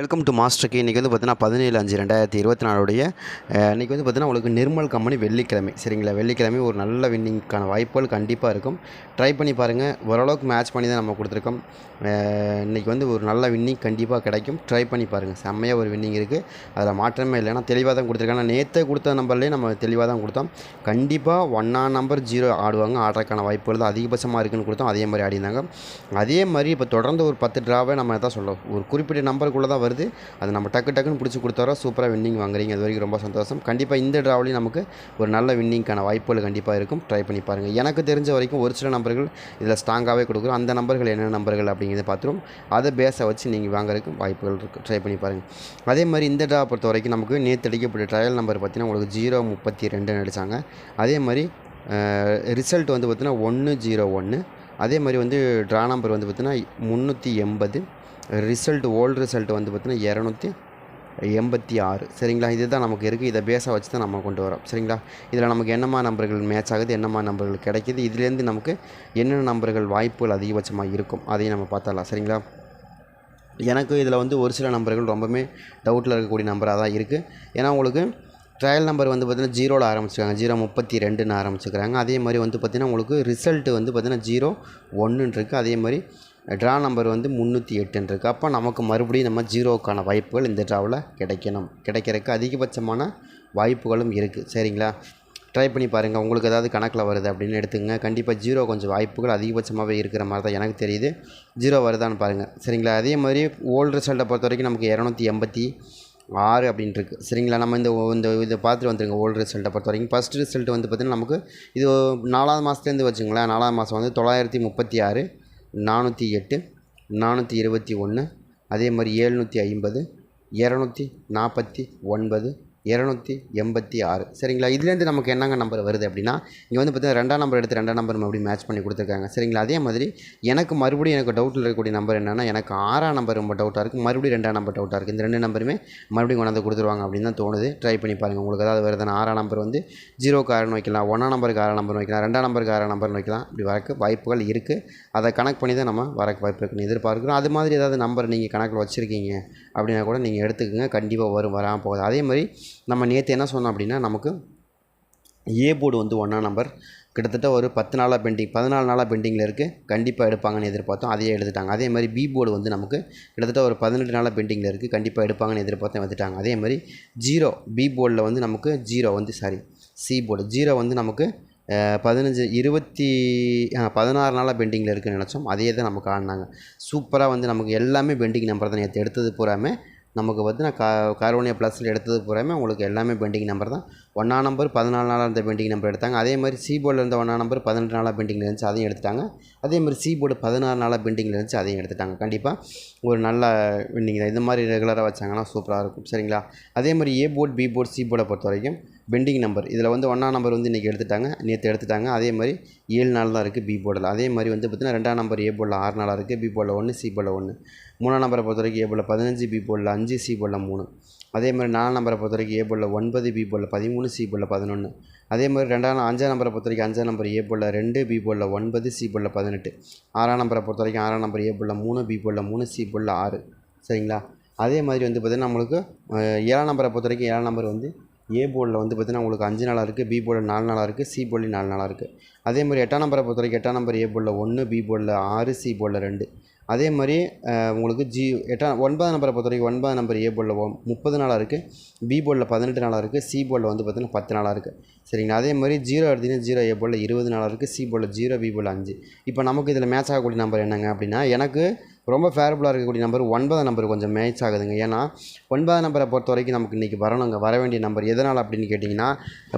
Welcome to master K இன்றைக்கி வந்து பார்த்தீங்கன்னா பதினேழு அஞ்சு ரெண்டாயிரத்தி இருபத்தி நாலுடைய இன்றைக்கி இன்னைக்கு வந்து பார்த்தீங்கன்னா உங்களுக்கு நிர்மல் கம்பெனி வெள்ளிக்கிழமை. சரிங்களா? வெள்ளிக்கிழமை ஒரு நல்ல வின்னிங்க்கான வாய்ப்புகள் கண்டிப்பாக இருக்கும். ட்ரை பண்ணி பாருங்கள் ஓரளவுக்கு மேட்ச் பண்ணி தான் நம்ம கொடுத்துருக்கோம். இன்றைக்கி வந்து ஒரு நல்ல வின்னிங் கண்டிப்பாக கிடைக்கும். ட்ரை பண்ணி பாருங்கள் செம்மையாக ஒரு வின்னிங் இருக்குது அதில் மாற்றமே இல்லை. ஏன்னா தெளிவாக தான் கொடுத்துருக்காங்க. நேற்று கொடுத்த நம்பர்லேயே நம்ம தெளிவாக தான் கொடுத்தோம். கண்டிப்பாக ஒன்னா நம்பர் ஜீரோ ஆடுவாங்க. ஆடுறதுக்கான வாய்ப்புகள் தான் அதிகபட்சமாக இருக்குன்னு கொடுத்தோம். அதே மாதிரி ஆடினாங்க அதே மாதிரி இப்போ தொடர்ந்து ஒரு பத்து ட்ராவை நம்ம தான் சொல்லுவோம் ஒரு குறிப்பிட்ட நம்பருக்குள்ளே தான் வருது. அது நம்ம டக்கு டக்குன்னு பிடிச்சி கொடுத்தாரோ சூப்பராக வின்னிங் வாங்குறீங்க. அது வரைக்கும் ரொம்ப சந்தோஷம். கண்டிப்பாக இந்த ட்ராவ்லையும் நமக்கு ஒரு நல்ல வின்னிங்க்கான வாய்ப்புகள் கண்டிப்பாக இருக்கும். ட்ரை பண்ணி பாருங்கள் எனக்கு தெரிஞ்ச வரைக்கும் ஒரு சில நம்பர்கள் இதில் ஸ்ட்ராங்காகவே கொடுக்குறோம். அந்த நம்பர்கள் என்னென்ன நம்பர்கள் அப்படிங்கிறத பார்த்துரும் அதை பேஸை வச்சு நீங்கள் வாங்குறதுக்கு வாய்ப்புகள் இருக்குது ட்ரை பண்ணி பாருங்கள் அதே மாதிரி இந்த ட்ரா பொறுத்த வரைக்கும் நமக்கு நேற்று அடிக்கப்பட்ட ட்ரையல் நம்பர் பார்த்தீங்கன்னா உங்களுக்கு ஜீரோ முப்பத்தி ரெண்டுன்னு அடித்தாங்க அதே மாதிரி ரிசல்ட் வந்து பார்த்தீங்கன்னா ஒன்று ஜீரோ ஒன்று அதே மாதிரி வந்து ட்ரா நம்பர் வந்து பார்த்திங்கன்னா முந்நூற்றி எண்பது. ரிசல்ட் ஓல்டு ரிசல்ட் வந்து பார்த்திங்கன்னா இரநூத்தி எண்பத்தி ஆறு. சரிங்களா? இதுதான் நமக்கு இருக்குது. இதை பேஸாக வச்சு தான் நம்ம கொண்டு வரோம். சரிங்களா? இதில் நமக்கு என்னமா நம்பர்கள் மேட்ச் ஆகுது? என்னமா நம்பர்கள் கிடைக்கிது? இதுலேருந்து நமக்கு என்னென்ன நம்பர்கள் வாய்ப்புகள் அதிகபட்சமாக இருக்கும்? அதையும் நம்ம பார்த்தரலாம் சரிங்களா? எனக்கு இதில் வந்து ஒரு சில நம்பர்கள் ரொம்பவுமே டவுட்டில் இருக்கக்கூடிய நம்பராக தான் இருக்குது. ஏன்னா உங்களுக்கு ட்ரையல் நம்பர் வந்து பார்த்திங்கன்னா ஜீரோவில் ஆரம்பிச்சிருக்காங்க. ஜீரோ முப்பத்தி ரெண்டுன்னு ஆரம்பிச்சுக்கிறாங்க அதே மாதிரி வந்து பார்த்திங்கன்னா உங்களுக்கு ரிசல்ட் வந்து பார்த்திங்கன்னா ஜீரோ ஒன்றுன்னு இருக்குது அதே மாதிரி ட்ரா நம்பர் வந்து முந்நூற்றி எட்டுன்னு இருக்குது அப்போ நமக்கு மறுபடியும் நம்ம ஜீரோவுக்கான வாய்ப்புகள் இந்த ட்ராவில் கிடைக்கணும். கிடைக்கிறதுக்கு அதிகபட்சமான வாய்ப்புகளும் இருக்குது சரிங்களா? ட்ரை பண்ணி பாருங்கள் உங்களுக்கு ஏதாவது கணக்கில் வருது அப்படின்னு எடுத்துங்க கண்டிப்பாக ஜீரோ கொஞ்சம் வாய்ப்புகள் அதிகபட்சமாகவே இருக்கிற மாதிரி தான் எனக்கு தெரியுது. ஜீரோ வருதான்னு பாருங்கள் சரிங்களா? அதே மாதிரி ஓல்டு ரிசல்ட்டை பொறுத்த வரைக்கும் நமக்கு இரநூத்தி எண்பத்தி ஆறு அப்படின்ட்டு இருக்குது சரிங்களா? நம்ம இந்த இந்த இதை பார்த்துட்டு வந்துருங்க ஓல்டு ரிசல்ட்டை பொறுத்த வரைக்கும் ஃபஸ்ட் ரிசல்ட் வந்து பார்த்திங்கன்னா நமக்கு இது நாலாவது மாதத்துலேருந்து வச்சுங்களேன் நாலாவது மாதம் வந்து தொள்ளாயிரத்தி முப்பத்தி ஆறு நானூற்றி எட்டு நானூற்றி இருபத்தி ஒன்று அதே மாதிரி ஏழ்நூற்றி ஐம்பது இரநூத்தி நாற்பத்தி ஒன்பது இரநூத்தி எண்பத்தி ஆறு. சரிங்களா? இதுலேருந்து நமக்கு என்னங்க நம்பர் வருது அப்படின்னா இங்கே வந்து பார்த்தீங்கன்னா ரெண்டாம் நம்பர் எடுத்து ரெண்டாம் நம்பர் மறுபடியும் மேட்ச் பண்ணி கொடுத்துருக்காங்க. சரிங்களா? அதே மாதிரி எனக்கு மறுபடியும் எனக்கு டவுட்டில் இருக்கக்கூடிய நம்பர் என்னென்னா எனக்கு ஆறாம் நம்பர் ரொம்ப டவுட்டாக இருக்குது மறுபடியும் ரெண்டாம் நம்பர் டவுட்டாக இருக்குது இந்த ரெண்டு நம்பருமே மறுபடியும் கொண்டாந்து கொடுத்துருவாங்க அப்படின்னு தான் தோணுது. ட்ரை பண்ணி பாருங்கள் உங்களுக்கு ஏதாவது வருதுன்னா ஆறாம் நம்பர் வந்து ஜீரோக்கு ஆறுன்னு வைக்கலாம். ஒன்றாம் நம்பருக்கு ஆறாம் நம்பர் வைக்கலாம். ரெண்டாம் நம்பருக்கு ஆறாம் நம்பர்னு வைக்கலாம். இப்படி வரக்கு வாய்ப்புகள் இருக்குது அதை கணக்கு பண்ணி தான் நம்ம வரக்கு வாய்ப்பு இருக்குன்னு எதிர்பார்க்குறோம். அது மாதிரி ஏதாவது நம்பர் நீங்கள் கணக்கில் வச்சுருக்கீங்க? அப்படின்னா கூட நீங்கள் எடுத்துக்கோங்க. கண்டிப்பாக வரும் வராமல் போகாது. அதே மாதிரி நம்ம நேற்று என்ன சொன்னோம் அப்படின்னா நமக்கு ஏ போர்டு வந்து ஒன்றாம் நம்பர் கிட்டத்தட்ட ஒரு பத்து நாளாக பெண்டிங் பதினாலு நாளாக பெண்டிங்கில் இருக்குது கண்டிப்பாக எடுப்பாங்கன்னு எதிர்பார்த்தோம் அதையே எடுத்துட்டாங்க. அதே மாதிரி பி போர்டு வந்து நமக்கு கிட்டத்தட்ட ஒரு பதினெட்டு நாளாக பெண்டிங்கில் இருக்குது கண்டிப்பாக எடுப்பாங்கன்னு எதிர்பார்த்தோம் வந்துட்டாங்க அதே மாதிரி ஜீரோ பி போர்டில் வந்து நமக்கு ஜீரோ வந்து சாரி சி போர்டு ஜீரோ வந்து நமக்கு பதினஞ்சு இருபத்தி பதினாறு நாளாக பெண்டிங்கில் இருக்குன்னு நினச்சோம். அதே தான் நமக்கு ஆடினாங்க சூப்பராக வந்து நமக்கு எல்லாமே பெண்டிங் நம்பர் தான். நேற்று எடுத்தது பூராமே நமக்கு வந்து நான் கா கார்வோனியா ப்ளஸில் எடுத்தது பூராமே உங்களுக்கு எல்லாமே பெண்டிங் நம்பர் தான். ஒன்றா நம்பர் பதினாலு நாளாக இருந்த பெண்டிங் நம்பர் எடுத்தாங்க. அதே மாதிரி சி போர்டில் இருந்த ஒன்றா நம்பர் பதினெட்டு நாளாக பெண்டிங்கில் இருந்துச்சு அதையும் எடுத்துட்டாங்க. அதே மாதிரி சி போர்டு பதினாறு நாளாக பெண்டிங்கில் இருந்துச்சு அதையும் எடுத்துட்டாங்க. கண்டிப்பாக ஒரு நல்ல பெண்டிங் தான் இந்த மாதிரி ரெகுலராக வச்சாங்கன்னா சூப்பராக இருக்கும். சரிங்களா? அதே மாதிரி A board B board C போர்டை பொறுத்த வரைக்கும் பெண்டிங் நம்பர். இதில் வந்து ஒன்றாம் நம்பர் வந்து இன்றைக்கி எடுத்துட்டாங்க. நேற்று எடுத்துட்டாங்க. அதே மாதிரி ஏழு நாள் தான் இருக்குது பி போர்டில் அதே மாதிரி வந்து பார்த்திங்கன்னா ரெண்டாம் நம்பர் ஏ போர்டில் ஆறு நாளாக இருக்குது பி போர்டில் ஒன்று சி போர்டில் ஒன்று மூணாம் நம்பரை பொறுத்த வரைக்கும் ஏ போர்டில் பதினஞ்சு பி போர்டில் அஞ்சு சி போர்டில் மூணு. அதே மாதிரி நாலாம் நம்பரை பொறுத்த வரைக்கும் ஏ போர்டில் ஒன்பது பி போர்டில் பதிமூணு சி போர்டில் பதினொன்று அதே மாதிரி ரெண்டாம் அஞ்சாம் நம்பரை பொறுத்த வரைக்கும் அஞ்சாம் நம்பர் ஏ போர்டில் ரெண்டு பி போர்டில் ஒன்பது சி போர்டில் பதினெட்டு. ஆறாம் நம்பரை பொறுத்த வரைக்கும் ஆறாம் நம்பர் ஏ போர்டில் மூணு பி போர்டில் மூணு சி போர்டில் ஆறு. சரிங்களா? அதே மாதிரி வந்து பார்த்திங்கன்னா நம்மளுக்கு ஏழாம் நம்பரை பொறுத்த வரைக்கும் ஏழாம் நம்பர் வந்து ஏ போர்டில் வந்து பார்த்திங்கன்னா உங்களுக்கு அஞ்சு நாளாக இருக்குது பி போர்டில் நாலு நாளாக இருக்குது சி போர்டில் நாலு நாளாக இருக்குது அதே மாதிரி எட்டாம் நம்பரை பொறுத்த வரைக்கும் எட்டாம் நம்பர் ஏ போர்டில் ஒன்று பி போர்டில் ஆறு சி போர்டில் ரெண்டு அதே மாதிரி உங்களுக்கு ஜி எட்டாம் ஒன்பதாம் நம்பரை பொறுத்த வரைக்கும் ஒன்பதாம் நம்பர் ஏ போர்டில் முப்பது நாளாக இருக்குது பி போர்டில் பதினெட்டு நாளாக இருக்குது சி போர்டில் வந்து பார்த்திங்கன்னா பத்து நாளாக இருக்குது சரிங்களா அதே மாதிரி ஜீரோ எடுத்திங்கன்னா ஜீரோ ஏ போர்டில் இருபது நாளாக இருக்குது சி போர்டில் ஜீரோ பி போர்டில் அஞ்சு இப்போ நமக்கு இதில் மேட்ச் ஆகக்கூடிய நம்பர் என்னங்க அப்படின்னா எனக்கு ரொம்ப ஃபேவரபுளாக இருக்கக்கூடிய நம்பர் ஒன்பதாம் நம்பர் கொஞ்சம் மேட்ச் ஆகுதுங்க. ஏன்னா ஒன்பதாம் நம்பரை பொறுத்த வரைக்கும் நமக்கு இன்றைக்கி வரணுங்க. வர வேண்டிய நம்பர் எதனால் அப்படின்னு கேட்டிங்கன்னா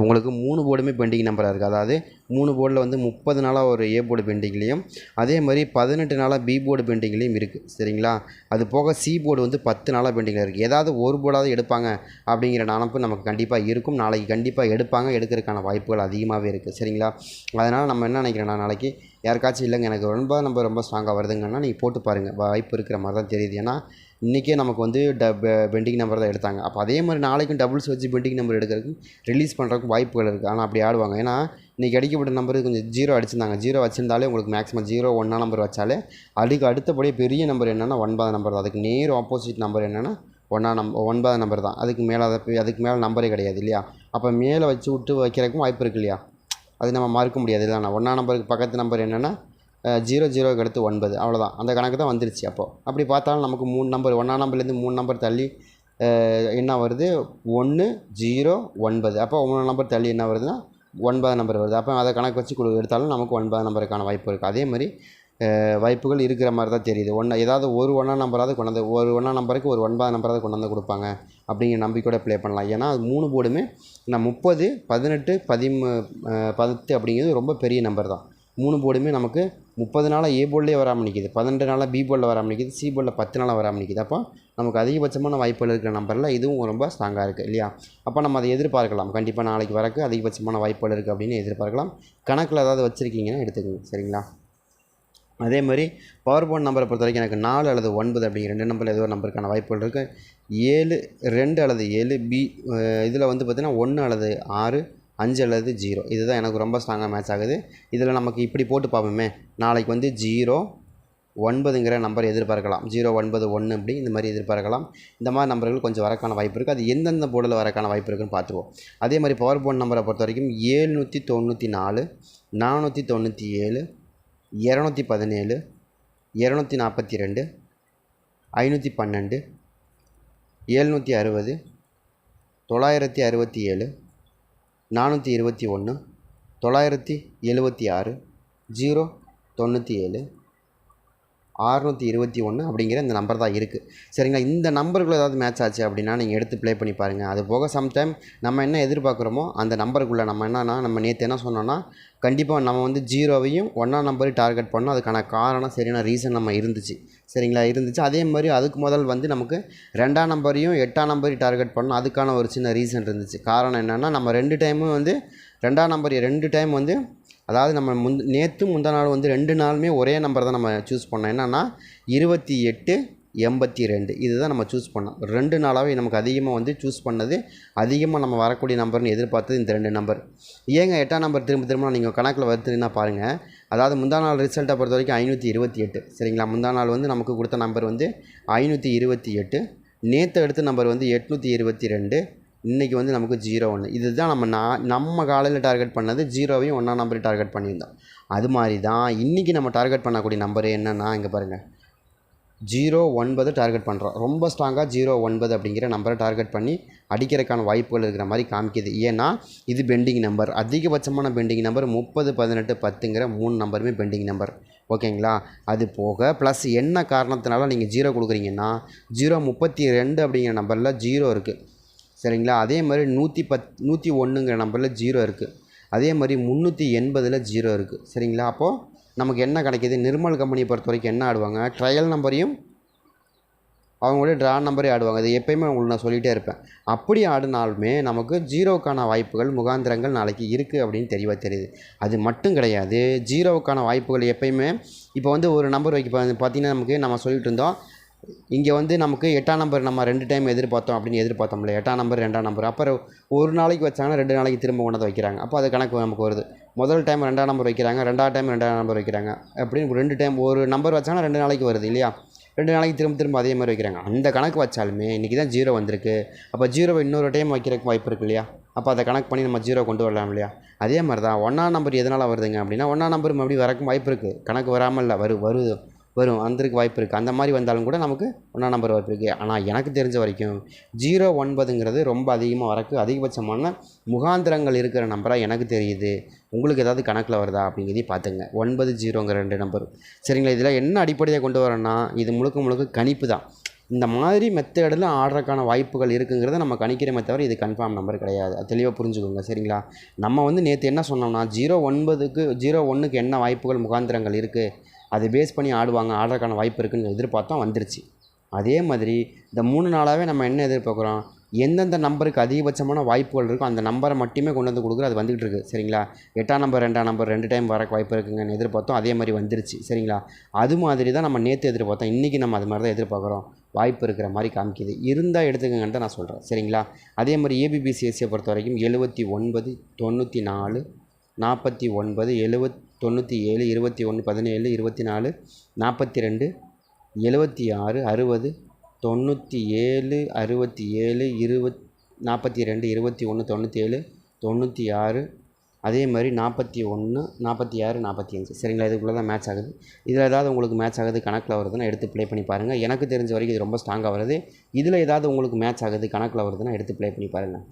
உங்களுக்கு மூணு போர்டுமே பெண்டிங் நம்பராக இருக்குது அதாவது மூணு போர்டில் வந்து முப்பது நாளாக ஒரு ஏ போர்டு பெண்டிங்லேயும் அதே மாதிரி பதினெட்டு நாளாக பி போர்டு பெண்டிங்லேயும் இருக்குது சரிங்களா? அது போக சி போர்டு வந்து பத்து நாளாக பெண்டிங்கில் இருக்குது ஏதாவது ஒரு போர்டாவது எடுப்பாங்க அப்படிங்கிற நினப்பு நமக்கு கண்டிப்பாக இருக்கும். நாளைக்கு கண்டிப்பாக எடுப்பாங்க. எடுக்கிறதுக்கான வாய்ப்புகள் அதிகமாகவே இருக்குது சரிங்களா? அதனால் நம்ம என்ன நினைக்கிறேன்னா நாளைக்கு யாருக்காச்சும் இல்லைங்க. எனக்கு ஒன்பதாம் நம்பர் ரொம்ப ஸ்ட்ராங்காக வருதுங்கன்னா நீங்கள் போட்டு பாருங்கள் வாய்ப்பு இருக்கிற மாதிரி தான் தெரியுது. ஏன்னா இன்றைக்கே நமக்கு வந்து ட பெண்டிங் நம்பர் தான் எடுத்தாங்க. அப்போ அதே மாதிரி நாளைக்கும் டபுள்ஸ் வச்சு பெண்டிங் நம்பர் எடுக்கிறதுக்கு ரிலீஸ் பண்ணுறதுக்கு வாய்ப்புகள் இருக்குது ஆனால் அப்படி ஆடுவாங்க. ஏன்னா இன்றைக்கி அடிக்கப்பட்ட நம்பர் கொஞ்சம் ஜீரோ அடிச்சிருந்தாங்க. ஜீரோ வச்சிருந்தாலே உங்களுக்கு மேக்ஸிமம் ஜீரோ ஒன்றா நம்பர் வச்சாலே அதுக்கு அடுத்தபடியே பெரிய நம்பர் என்னென்னா ஒன்பதாம் நம்பர் தான். அதுக்கு நேர் ஆப்போசிட் நம்பர் என்னென்னா ஒன்றா நம்பர் ஒன்பது நம்பர் தான். அதுக்கு மேலே அதை போய் அதுக்கு மேலே நம்பரே கிடையாது இல்லையா? அப்போ மேலே வச்சு விட்டு வைக்கிறதுக்கும் வாய்ப்பு இருக்கு இல்லையா? அது நம்ம மறுக்க முடியாது இல்லைண்ணா ஒன்றாம் நம்பருக்கு பக்கத்து நம்பர் என்னென்னா ஜீரோ ஜீரோக்கு அடுத்து ஒன்பது. அவ்வளோதான் அந்த கணக்கு தான் வந்துருச்சு அப்போது அப்படி பார்த்தாலும் நமக்கு மூணு நம்பர் ஒன்றாம் நம்பர்லேருந்து மூணு நம்பர் தள்ளி என்ன வருது? ஒன்று ஜீரோ ஒன்பது. அப்போ மூணு நம்பர் தள்ளி என்ன வருதுன்னா ஒன்பதாம் நம்பர் வருது. அப்போ அதை கணக்கு வச்சு கொடு எடுத்தாலும் நமக்கு ஒன்பதாம் நம்பருக்கான வாய்ப்பு இருக்குது அதே மாதிரி வாய்ப்புகள் இருக்கிற மாதிரி தான் தெரியுது. ஒன்று ஏதாவது ஒரு ஒன்றா நம்பராவது கொண்டாந்து ஒரு ஒன்றா நம்பருக்கு ஒரு ஒன்பதாம் நம்பராவது கொண்டாந்து கொடுப்பாங்க அப்படிங்கிற நம்பிக்கையோட ப்ளே பண்ணலாம். ஏன்னா அது மூணு போர்டுமே நான் முப்பது பதினெட்டு பதிமூ பத்து அப்படிங்கிறது ரொம்ப பெரிய நம்பர் தான். மூணு போர்டுமே நமக்கு முப்பது நாளாக ஏ போர்டிலே வராமல் நிற்கிது பன்னெண்டு நாளாக பி போர்டில் வராமல் நிற்கிது சி போர்டில் பத்து நாளாக வராமல் நிற்கிது அப்போ நமக்கு அதிகபட்சமான வாய்ப்புகள் இருக்கிற நம்பரில் இதுவும் ரொம்ப ஸ்ட்ராங்காக இருக்குது இல்லையா? அப்போ நம்ம அதை எதிர்பார்க்கலாம். கண்டிப்பாக நாளைக்கு வரக்கு அதிகபட்சமான வாய்ப்புகள் இருக்குது அப்படின்னு எதிர்பார்க்கலாம். கணக்கில் ஏதாவது வச்சுருக்கீங்கன்னா எடுத்துக்கோங்க. சரிங்களா? அதே மாதிரி பவர் போன் நம்பரை பொறுத்த வரைக்கும் எனக்கு நாலு அல்லது ஒன்பது அப்படிங்கிற ரெண்டு நம்பரில் ஏதோ ஒரு நம்பருக்கான வாய்ப்புகள் இருக்குது ஏழு ரெண்டு அல்லது ஏழு பி இதில் வந்து பார்த்திங்கன்னா ஒன்று அல்லது ஆறு அஞ்சு அல்லது ஜீரோ இதுதான் எனக்கு ரொம்ப ஸ்ட்ராங்காக மேட்ச் ஆகுது. இதில் நமக்கு இப்படி போட்டு பார்ப்போமே. நாளைக்கு வந்து ஜீரோ ஒன்பதுங்கிற நம்பர் எதிர்பார்க்கலாம். ஜீரோ ஒன்பது ஒன்று அப்படி இந்த மாதிரி எதிர்பார்க்கலாம். இந்த மாதிரி நம்பர்கள் கொஞ்சம் வரக்கான வாய்ப்பு இருக்குது அது எந்தெந்த போர்டில் வரக்கான வாய்ப்பு இருக்குன்னு பார்த்துருவோம் அதே மாதிரி பவர் போன் நம்பரை பொறுத்த வரைக்கும் ஏழ்நூற்றி தொண்ணூற்றி நாலு நானூற்றி தொண்ணூற்றி ஏழு இரநூத்தி பதினேழு இரநூத்தி நாற்பத்தி ரெண்டு ஐநூற்றி பன்னெண்டு ஏழ்நூற்றி அறுபது தொள்ளாயிரத்தி அறுபத்தி ஏழு நானூற்றி இருபத்தி ஒன்று தொள்ளாயிரத்தி எழுபத்தி ஆறு ஜீரோ தொண்ணூற்றி ஏழு. அறுநூற்றி இருபத்தி ஒன்று அப்படிங்கிற இந்த நம்பர் தான் இருக்குது சரிங்களா? இந்த நம்பருக்குள்ள ஏதாவது மேட்ச் ஆச்சு அப்படின்னா நீங்கள் எடுத்து ப்ளே பண்ணி பாருங்கள் அது போக சம்டைம் நம்ம என்ன எதிர்பார்க்குறோமோ அந்த நம்பருக்குள்ளே நம்ம என்னன்னா நம்ம நேற்று என்ன சொன்னோன்னா கண்டிப்பாக நம்ம வந்து ஜீரோவையும் ஒன்றாம் நம்பரையும் டார்கெட் பண்ணோம். அதுக்கான காரணம் சரியான ரீசன் நம்ம இருந்துச்சு. சரிங்களா? இருந்துச்சு. அதே மாதிரி அதுக்கு முதல் வந்து நமக்கு ரெண்டாம் நம்பரையும் எட்டாம் நம்பரையும் டார்கெட் பண்ணோம். அதுக்கான ஒரு சின்ன ரீசன் இருந்துச்சு. காரணம் என்னென்னா நம்ம ரெண்டு டைமும் வந்து ரெண்டாம் நம்பர் ரெண்டு டைம் வந்து அதாவது நம்ம முந் நேற்று முந்தா நாள் வந்து ரெண்டு நாளுமே ஒரே நம்பர் தான் நம்ம சூஸ் பண்ணோம். என்னென்னா இருபத்தி எட்டு எண்பத்தி ரெண்டு. இதுதான் நம்ம சூஸ் பண்ணோம். ரெண்டு நாளாகவே நமக்கு அதிகமாக வந்து சூஸ் பண்ணது அதிகமாக நம்ம வரக்கூடிய நம்பர்னு எதிர்பார்த்தது இந்த ரெண்டு நம்பர் ஏங்க எட்டாம் நம்பர் திரும்ப திரும்ப நீங்கள் கணக்கில் வருதுன்னா பாருங்கள் அதாவது முந்தா நாள் ரிசல்ட்டை பொறுத்த வரைக்கும் ஐநூற்றி இருபத்தி எட்டு. சரிங்களா? முந்தா நாள் வந்து நமக்கு கொடுத்த நம்பர் வந்து ஐநூற்றி இருபத்தி எட்டு. நேற்று எடுத்த நம்பர் வந்து எட்நூற்றி இருபத்தி ரெண்டு. இன்றைக்கி வந்து நமக்கு ஜீரோ ஒன்று இதுதான் நம்ம நான் நம்ம காலையில் டார்கெட் பண்ணது ஜீரோவையும் ஒன்றா நம்பர் டார்கெட் பண்ணியிருந்தோம். அது மாதிரி தான் இன்றைக்கி நம்ம டார்கெட் பண்ணக்கூடிய நம்பர் என்னென்னா இங்கே பாருங்கள் ஜீரோ ஒன்பது டார்கெட் பண்ணுறோம் ரொம்ப ஸ்ட்ராங்காக ஜீரோ ஒன்பது அப்படிங்கிற நம்பரை டார்கெட் பண்ணி அடிக்கிறதுக்கான வாய்ப்புகள் இருக்கிற மாதிரி காமிக்குது. ஏன்னா இது பெண்டிங் நம்பர் அதிகபட்சமான பெண்டிங் நம்பர் முப்பது பதினெட்டு பத்துங்கிற மூணு நம்பருமே பெண்டிங் நம்பர் ஓகேங்களா? அது போக ப்ளஸ் என்ன காரணத்தினால நீங்கள் ஜீரோ கொடுக்குறீங்கன்னா ஜீரோ முப்பத்தி ரெண்டு அப்படிங்கிற நம்பரில் ஜீரோ இருக்குது சரிங்களா? அதே மாதிரி நூற்றி பத் நூற்றி ஒன்றுங்கிற நம்பரில் ஜீரோ இருக்குது அதே மாதிரி முந்நூற்றி எண்பதில் ஜீரோ இருக்குது சரிங்களா? அப்போது நமக்கு என்ன கிடைக்கிது? நிர்மல் கம்பெனியை பொறுத்த வரைக்கும் என்ன ஆடுவாங்க? ட்ரையல் நம்பரையும் அவங்களோட ட்ரா நம்பரே ஆடுவாங்க. அது எப்பயுமே உங்களுக்கு நான் சொல்லிகிட்டே இருப்பேன். அப்படி ஆடினாலுமே நமக்கு ஜீரோவுக்கான வாய்ப்புகள் முகாந்திரங்கள் நாளைக்கு இருக்குது அப்படின்னு தெளிவாக தெரியுது. அது மட்டும் கிடையாது. ஜீரோவுக்கான வாய்ப்புகள் எப்பயுமே இப்போ வந்து ஒரு நம்பர் வைக்க பார்த்தீங்கன்னா நமக்கு நம்ம சொல்லிட்டு இருந்தோம். இங்கே வந்து நமக்கு எட்டாம் நம்பர் நம்ம ரெண்டு டைம் எதிர்பார்த்தோம் அப்படின்னு எதிர்பார்த்தோம்ல எட்டாம் நம்பர் ரெண்டாம் நம்பர். அப்புறம் ஒரு நாளைக்கு வச்சாங்கன்னா ரெண்டு நாளைக்கு திரும்ப கொண்டாந்து வைக்கிறாங்க. அப்போ அது கணக்கு நமக்கு வருது. முதல் டைம் ரெண்டாம் நம்பர் வைக்கிறாங்க ரெண்டாவது டைம் ரெண்டாம் நம்பர் வைக்கிறாங்க அப்படின்னு ரெண்டு டைம் ஒரு நம்பர் வச்சாங்கன்னா ரெண்டு நாளைக்கு வருது இல்லையா? ரெண்டு நாளைக்கு திரும்ப திரும்ப அதே மாதிரி வைக்கிறாங்க. அந்த கணக்கு வச்சாலுமே இன்றைக்கி தான் ஜீரோ வந்திருக்கு. அப்போ ஜீரோவை இன்னொரு டைம் வைக்கிறதுக்கு வாய்ப்பு இருக்கு இல்லையா? அப்போ அதை கணக்கு பண்ணி நம்ம ஜீரோ கொண்டு வரலாம் இல்லையா? அதே மாதிரி தான் ஒன்றாம் நம்பர் எதனால் வருதுங்க அப்படின்னா ஒன்றாம் நம்பர் மறுபடியும் வரக்கும் வாய்ப்பு இருக்குது கணக்கு வராமல் இல்லை வரு வருது. வரும் வந்திருக்கு வாய்ப்பு இருக்குது அந்த மாதிரி வந்தாலும் கூட நமக்கு ஒன்றாம் நம்பர் வாய்ப்பு இருக்குது ஆனால் எனக்கு தெரிஞ்ச வரைக்கும் ஜீரோ ஒன்பதுங்கிறது ரொம்ப அதிகமாக வரக்கு அதிகபட்சமான முகாந்திரங்கள் இருக்கிற நம்பராக எனக்கு தெரியுது. உங்களுக்கு ஏதாவது கணக்கில் வருதா அப்படிங்கிறதையும் பார்த்துங்க. ஒன்பது ஜீரோங்கிற ரெண்டு நம்பர் சரிங்களா? இதில் என்ன அடிப்படையாக கொண்டு வரேன்னா இது முழுக்க முழுக்க கணிப்பு தான். இந்த மாதிரி மெத்தடில் ஆடுறதுக்கான வாய்ப்புகள் இருக்குங்கிறத நம்ம கணிக்கிறமே தவிர இது கன்ஃபார்ம் நம்பர் கிடையாது. அது தெளிவாக புரிஞ்சுக்கோங்க. சரிங்களா? நம்ம வந்து நேற்று என்ன சொன்னோம்னா ஜீரோ ஒன்பதுக்கு ஜீரோ ஒன்றுக்கு என்ன வாய்ப்புகள் முகாந்திரங்கள் இருக்குது அதை பேஸ் பண்ணி ஆடுவாங்க ஆடுறதுக்கான வாய்ப்பு இருக்குன்னு எதிர்பார்த்தோம் வந்துருச்சு. அதே மாதிரி இந்த மூணு நாளாகவே நம்ம என்ன எதிர்பார்க்குறோம்? எந்தெந்த நம்பருக்கு அதிகபட்சமான வாய்ப்புகள் இருக்கோ அந்த நம்பரை மட்டுமே கொண்டு வந்து கொடுக்குற அது வந்துகிட்டு இருக்குது சரிங்களா? எட்டாம் நம்பர் ரெண்டாம் நம்பர் ரெண்டு டைம் வரக்கு வாய்ப்பு இருக்குங்கன்னு எதிர்பார்த்தோம் அதே மாதிரி வந்துருச்சு சரிங்களா? அது மாதிரி தான் நம்ம நேற்று எதிர்பார்த்தோம் இன்றைக்கி நம்ம அது மாதிரி தான் எதிர்பார்க்குறோம் வாய்ப்பு இருக்கிற மாதிரி காமிக்குது. இருந்தால் எடுத்துக்கங்கன்னு தான் நான் சொல்கிறேன் சரிங்களா? அதே மாதிரி ஏபிபிசிஎஸ்சியை பொறுத்த வரைக்கும் எழுபத்தி ஒன்பது தொண்ணூற்றி நாலு நாற்பத்தி ஒன்பது எழுவத் தொண்ணூற்றி ஏழு இருபத்தி ஒன்று பதினேழு இருபத்தி நாலு நாற்பத்தி ரெண்டு எழுபத்தி ஆறு அறுபது தொண்ணூற்றி ஏழு அறுபத்தி ஏழு இருபத் நாற்பத்தி ரெண்டு இருபத்தி ஒன்று தொண்ணூற்றி ஏழு தொண்ணூற்றி ஆறு அதே மாதிரி நாற்பத்தி ஒன்று நாற்பத்தி ஆறு நாற்பத்தி அஞ்சு சரிங்களா? இதுக்குள்ளே தான் மேட்ச் ஆகுது. இதில் ஏதாவது உங்களுக்கு மேட்ச் ஆகுது கணக்கில் வருதுன்னா எடுத்து ப்ளே பண்ணி பாருங்கள் எனக்கு தெரிஞ்ச வரைக்கும் இது ரொம்ப ஸ்ட்ராங்காக வருது. இதில் ஏதாவது உங்களுக்கு மேட்ச் ஆகுது கணக்கில் வருதுன்னா எடுத்து ப்ளே பண்ணி பாருங்கள்